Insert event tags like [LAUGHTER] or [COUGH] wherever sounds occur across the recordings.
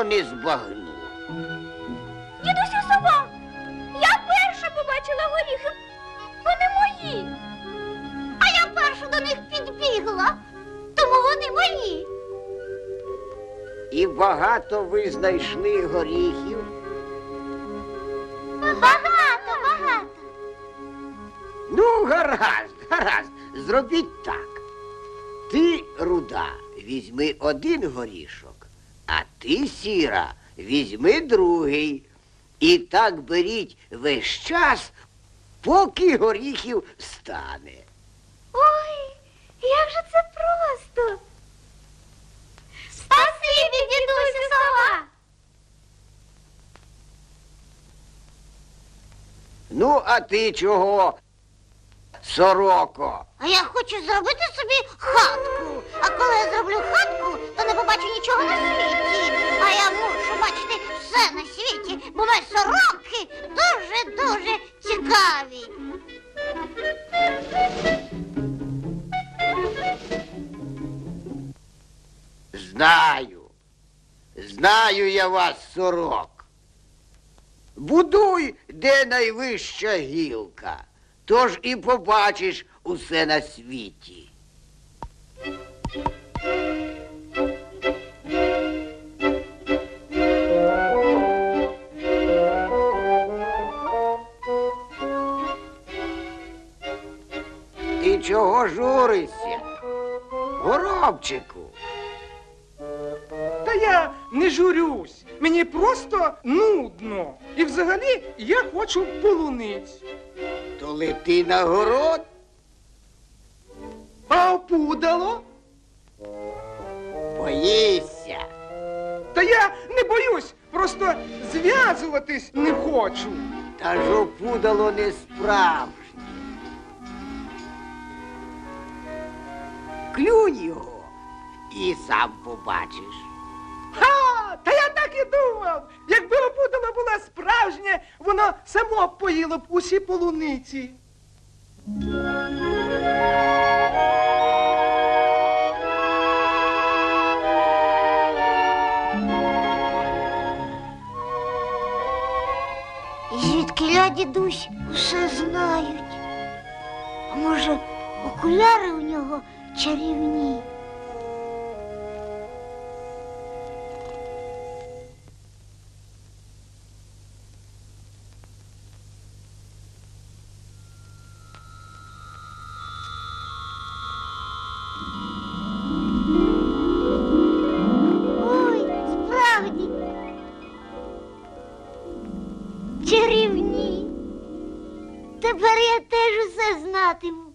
нічого не збагну. Дідусю сова, я перша побачила горіхи. Вони мої. А я перша до них підбігла, тому вони мої. І багато ви знайшли горіхів. Багато, багато. Ну, гаразд, гаразд, зробіть так. Ти, руда, візьми один горішок, а ти, сіра, візьми другий. І так беріть весь час, поки горіхів стане. Ой, як же це просто. Спасибі, дідусю сова. Ну, а ти чого, сороко? А я хочу зробити собі хатку. А коли я зроблю хатку, то не побачу нічого на світі. А я мушу бачити все на світі, бо ми сороки дуже-дуже цікаві. Знаю. Знаю я вас, сорок. Будуй, де найвища гілка, тож і побачиш усе на світі. Чого журишся? Горобчику. Та я не журюсь. Мені просто нудно. І взагалі я хочу полуниць. То лети на город, А опудало? боїшся. Та я не боюсь, просто зв'язуватись не хочу. Та ж опудало не справжнє. Клюнь його і сам побачиш. Ха! Та я так і думав. Якби опудало було справжнє, воно само поїло б усі полуниці. Звідкиля дідусь усе знають. А може, окуляри у нього чарівні? Ой, справді. Чарівні. Тепер я теж усе знатиму.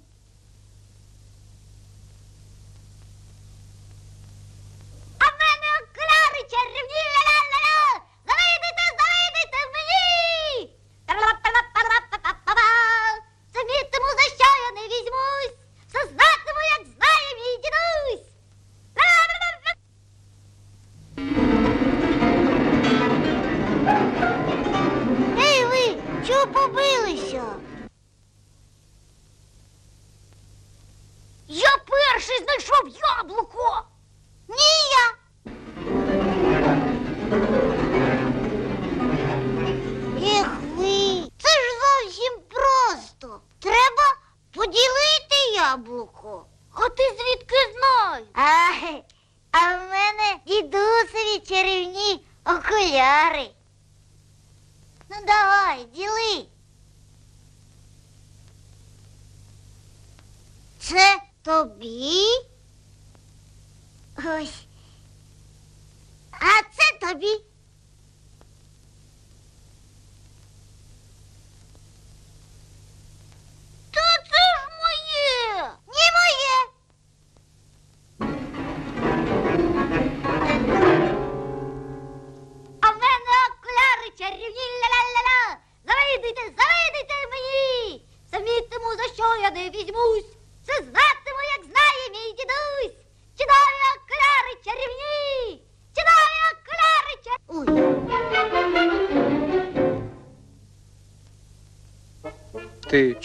Ось. А це тобі. Та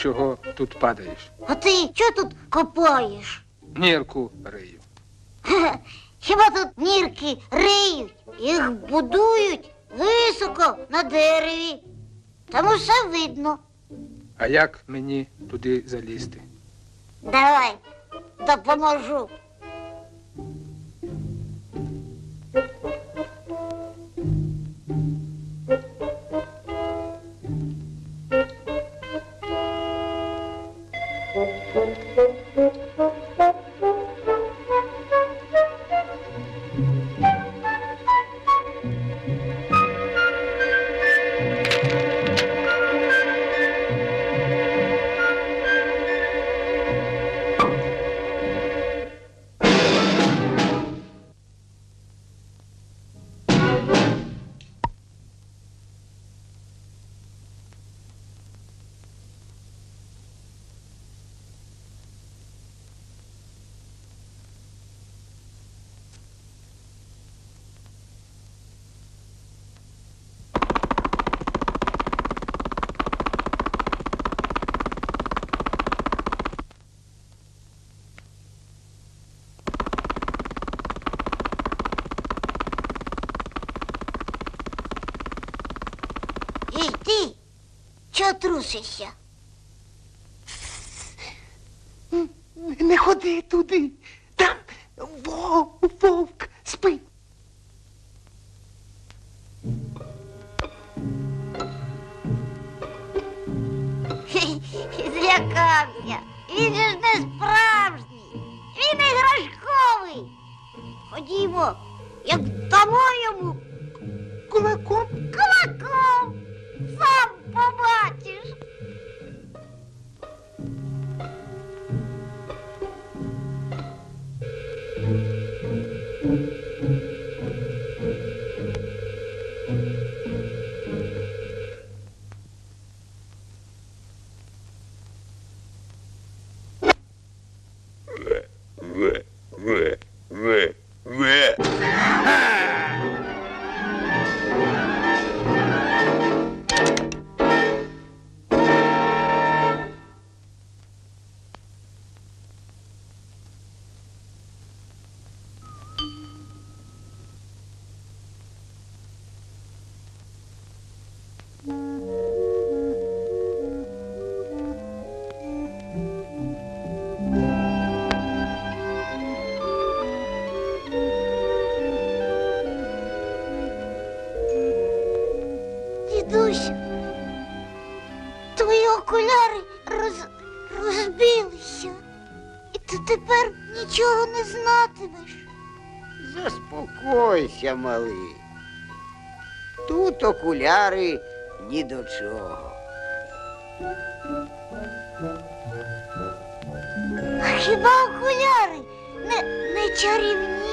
чого тут падаєш? А ти чого тут копаєш? Нірку рию. [LAUGHS] Хіба тут нірки риють? Їх будують високо на дереві. Там усе видно. А як мені туди залізти? Давай, допоможу. Чого? Не ходи туди. Заспокойся, малий. Тут окуляри ні до чого. Хіба окуляри не, не чарівні?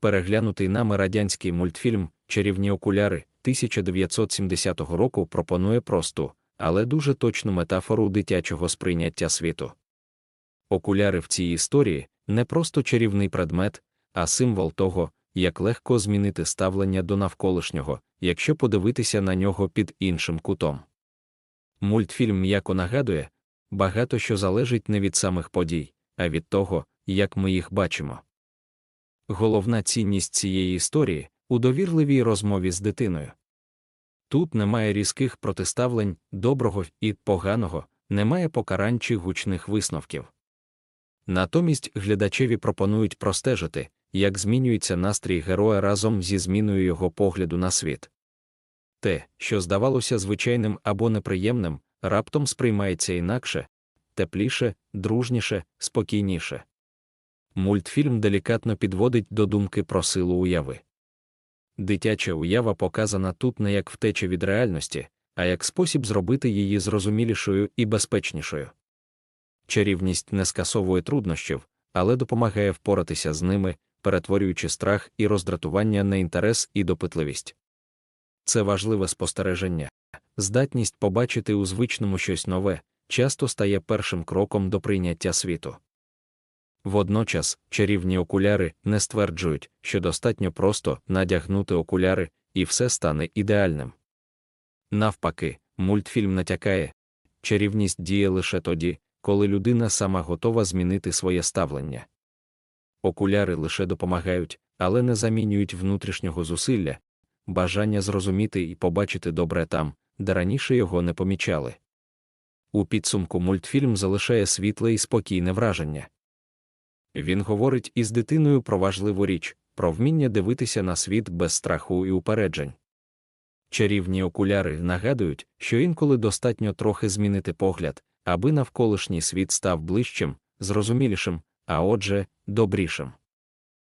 Переглянутий нами радянський мультфільм Чарівні окуляри 1970 року пропонує просту, але дуже точну метафору дитячого сприйняття світу. Окуляри в цій історії не просто чарівний предмет, а символ того, як легко змінити ставлення до навколишнього, якщо подивитися на нього під іншим кутом. Мультфільм м'яко нагадує багато що залежить не від самих подій, а від того, як ми їх бачимо. Головна цінність цієї історії у довірливій розмові з дитиною. Тут немає різких протиставлень доброго і поганого, немає покарань чи гучних висновків. Натомість глядачеві пропонують простежити, як змінюється настрій героя разом зі зміною його погляду на світ. Те, що здавалося звичайним або неприємним, раптом сприймається інакше, тепліше, дружніше, спокійніше. Мультфільм делікатно підводить до думки про силу уяви. Дитяча уява показана тут не як втеча від реальності, а як спосіб зробити її зрозумілішою і безпечнішою. Чарівність не скасовує труднощів, але допомагає впоратися з ними, перетворюючи страх і роздратування на інтерес і допитливість. Це важливе спостереження. Здатність побачити у звичному щось нове часто стає першим кроком до прийняття світу. Водночас, чарівні окуляри не стверджують, що достатньо просто надягнути окуляри, і все стане ідеальним. Навпаки, мультфільм натякає, чарівність діє лише тоді, коли людина сама готова змінити своє ставлення. Окуляри лише допомагають, але не замінюють внутрішнього зусилля, бажання зрозуміти і побачити добре там, де раніше його не помічали. У підсумку мультфільм залишає світле і спокійне враження. Він говорить із дитиною про важливу річ, про вміння дивитися на світ без страху і упереджень. Чарівні окуляри нагадують, що інколи достатньо трохи змінити погляд, аби навколишній світ став ближчим, зрозумілішим, а отже, добрішим.